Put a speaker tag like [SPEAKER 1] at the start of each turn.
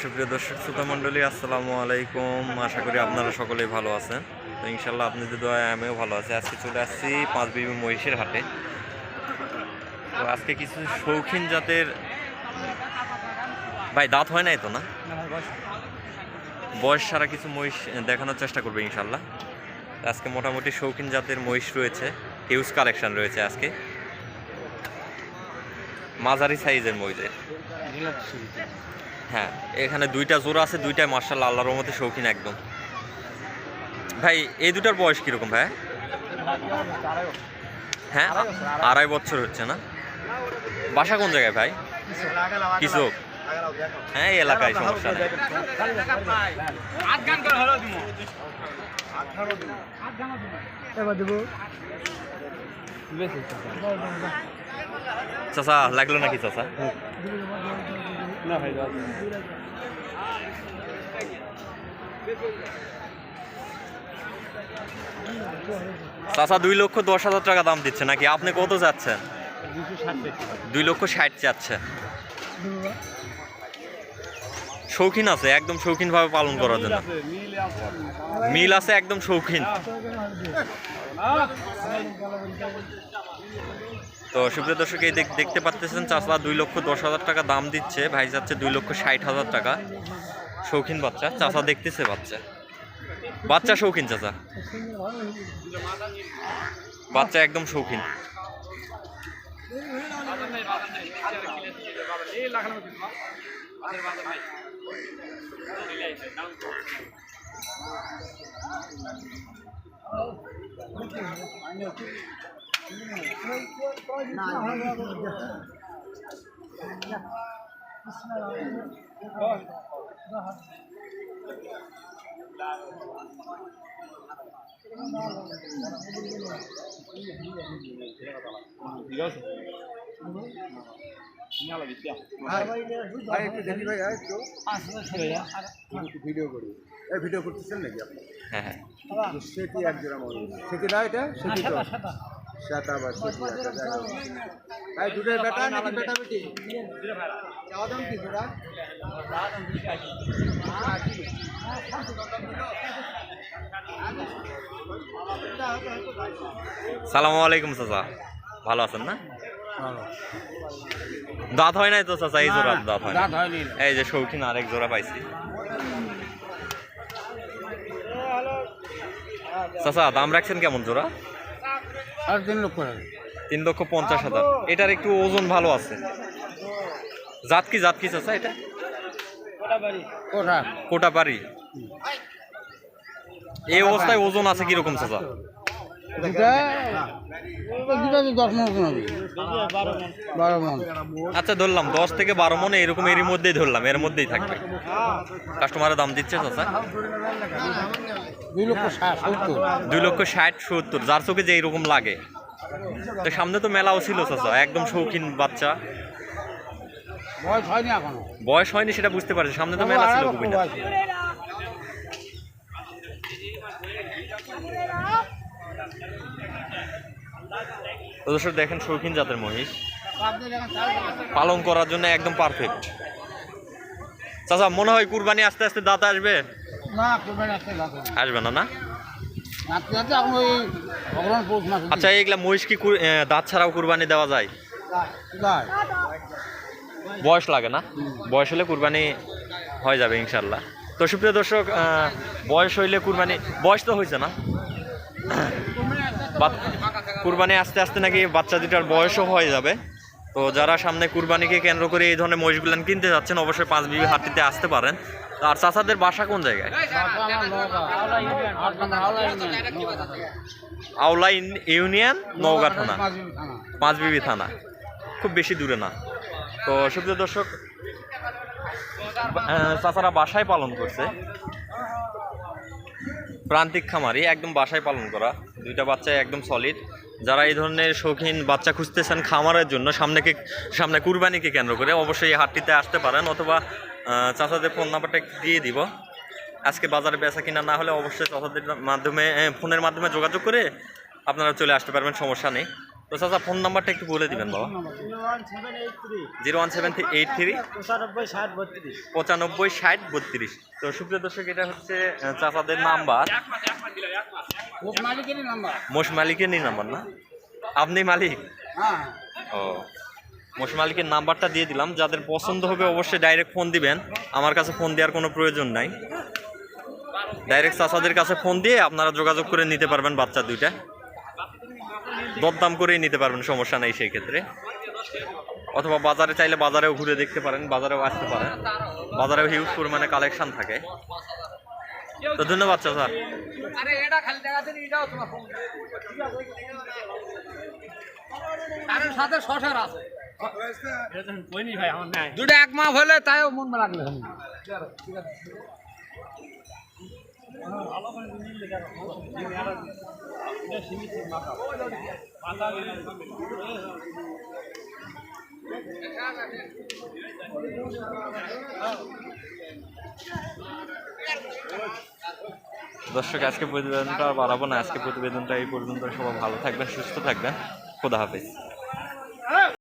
[SPEAKER 1] সুপ্রিয় দর্শক শ্রোতা মণ্ডলী আসসালামু আলাইকুম। আশা করি আপনারা সকলেই ভালো আছেন। তো ইনশাল্লাহ আপনাদের দোয়ায় আমিও ভালো আছি। আজকে চলে আসছি পাঁচ বিবি মহিষের হাটে। তো আজকে কিছু শৌখিন জাতের ভাই, দাঁত হয় নাই তো না? বয়স সারা কিছু মহিষ দেখানোর চেষ্টা করবে ইনশাল্লাহ আজকে মোটামুটি শৌখিন জাতের মহিষ রয়েছে। হিউজ কালেকশন রয়েছে আজকে। মাঝারি সাইজের মহিষের। হ্যাঁ এখানে দুইটা জোড়া আছে, দুইটাই মার্শাল আল্লাহর রহমতে শৌখিন একদম। ভাই, এই দুটার বয়স কীরকম ভাই? হ্যাঁ আড়াই বছর হচ্ছে না? বাসা কোন জায়গায় ভাই? কিছু হ্যাঁ এই এলাকায় সমস্যা নেই। চাচা, লাগল নাকি চাচা?
[SPEAKER 2] না ভাই
[SPEAKER 1] চাচা দুই লক্ষ দশ হাজার টাকা দাম দিচ্ছে নাকি? আপনি কত যাচ্ছেন? দুই লক্ষ ষাট চাচ্ছে শৌখিন আছে, একদম শৌখিনভাবে পালন করার জন্য। মিল আছে, একদম শৌখিন। তো সুপ্রিয় দর্শক, এই দেখ- দেখতে পাচ্ছেন চাষা দুই লক্ষ দশ হাজার টাকা দাম দিচ্ছে, ভাই যাচ্ছে দুই লক্ষ ষাট হাজার টাকা। শৌখিন বাচ্চা চাষা দেখতেছে বাচ্চা। বাচ্চা শৌখিন, চাচা। বাচ্চা একদম শৌখিন।
[SPEAKER 3] ভাই একটু ভিডিও করি। এই ভিডিও করতেছেন নাকি আপনি?
[SPEAKER 1] হ্যাঁ হ্যাঁ।
[SPEAKER 3] সেটি এক জোড়া সেটি না এটা? সেটি তো। সাতা বা সেটি একটা দুটোর বেটা নাকি বেটা বেটি চাওয়া দাম কি জোড়া
[SPEAKER 1] সালামু আলাইকুম চাচা। ভালো আছেন না? দাঁত হয় নাই তো চাচা? এই জোড়া দাঁত হয়। এই যে শৌখিন আরেক জোড়া পাইছি। চাচা দাম রাখছেন কেমন জোড়া?
[SPEAKER 2] তিন লক্ষ
[SPEAKER 1] তিন লক্ষ পঞ্চাশ হাজার। এটার একটু ওজন ভালো আছে। জাত কি জাত কি চাচা এটা?
[SPEAKER 2] কোটা
[SPEAKER 1] কোটা পারি এই অবস্থায় ওজন আছে কীরকম চাচা? আচ্ছা ধরলাম দশ থেকে বারো মনে এরকম এরই মধ্যেই ধরলাম এর মধ্যেই থাকবে। কাস্টমারের দাম দিচ্ছে চাচা?
[SPEAKER 2] দুই লক্ষ ষাট সত্তর।
[SPEAKER 1] যার চোখে যে এরকম লাগে। তো সামনে তো মেলাও ছিল চাচা একদম শৌখিন বাচ্চা।
[SPEAKER 2] বয়স হয়নি এখনও।
[SPEAKER 1] বয়স হয়নি সেটা বুঝতে পারছি সামনে তো মেলা ছিল খুবই না তো দর্শক দেখেন শৌখিন জাতের মহিষ। পালন করার জন্য একদম পারফেক্ট চাচা মনে হয় কুরবানি আস্তে আস্তে দাঁত আসবে? আসবে না না? আচ্ছা এইগুলা মহিষ কি দাঁত ছাড়াও কুরবানি দেওয়া যায়? বয়স লাগে না? বয়স হলে কুরবানি হয়ে যাবে ইনশাল্লাহ তো সুপ্রিয় দর্শক বয়স হইলে কুরবানি বয়স তো হয়েছে না? কুরবানি আস্তে আস্তে নাকি বাচ্চা দুটার বয়সও হয়ে যাবে। তো যারা সামনে কুরবানিকে কেন্দ্র করে এই ধরনের মহিষগুলান কিনতে যাচ্ছেন, অবশ্যই পাঁচ বিবি হাটটিতে আসতে পারেন। আর চাচাদের বাসা কোন জায়গায়? আওলা ইউনিয়ন নওগাঁ থানা। পাঁচ বিবি থানা। খুব বেশি দূরে না। তো সুপ্রিয় দর্শক চাচারা বাসায় পালন করছে। প্রান্তিক খামারি, একদম বাসায় পালন করা। দুইটা বাচ্চা একদম সলিড যারা এই ধরনের শৌখিন বাচ্চা খুঁজতেছেন খামারের জন্য, সামনেকে, সামনে কুরবানিকে কেন্দ্র করে অবশ্যই এই হাটটিতে আসতে পারেন অথবা চাচাদের ফোন নাম্বারটা দিয়ে দিব। আজকে বাজারে বেচা কিনা না হলে অবশ্যই চাচাদের মাধ্যমে ফোনের মাধ্যমে যোগাযোগ করে আপনারা চলে আসতে পারবেন, সমস্যা নেই। তো চাচা ফোন নাম্বারটা একটু বলে দিবেন, বাবা। Zero one seven eight three.
[SPEAKER 2] পঁচানব্বই ষাট বত্রিশ।
[SPEAKER 1] তো সুপ্রিয় দর্শক, এটা হচ্ছে চাচাদের নাম্বার।
[SPEAKER 2] মুখ মালিকেরই নাম্বার
[SPEAKER 1] মালিকের নি? নাম্বার না আপনি মালিক? ও। মোশ মালিকের নাম্বারটা দিয়ে দিলাম। যাদের পছন্দ হবে, অবশ্যই ডাইরেক্ট ফোন দিবেন। আমার কাছে ফোন দেওয়ার কোনো প্রয়োজন নাই। ডাইরেক্ট চাচাদের কাছে ফোন দিয়ে আপনারা যোগাযোগ করে নিতে পারবেন বাচ্চা দুইটা। দরদাম করেই নিতে পারবেন, সমস্যা নেই সেই ক্ষেত্রে। অথবা বাজারে চাইলে বাজারেও ঘুরে দেখতে পারেন, বাজারেও আসতে পারেন। বাজারেও হিউজ পরিমাণে কালেকশন থাকে। তো ধন্যবাদ
[SPEAKER 2] আছে। দুটো এক মাস হলে
[SPEAKER 1] দর্শক, আজকে প্রতিবেদনটা বাড়াবো না। আজকে প্রতিবেদনটা এই পর্যন্ত সবাই ভালো থাকবেন, সুস্থ থাকবেন। খোদা হাফেজ।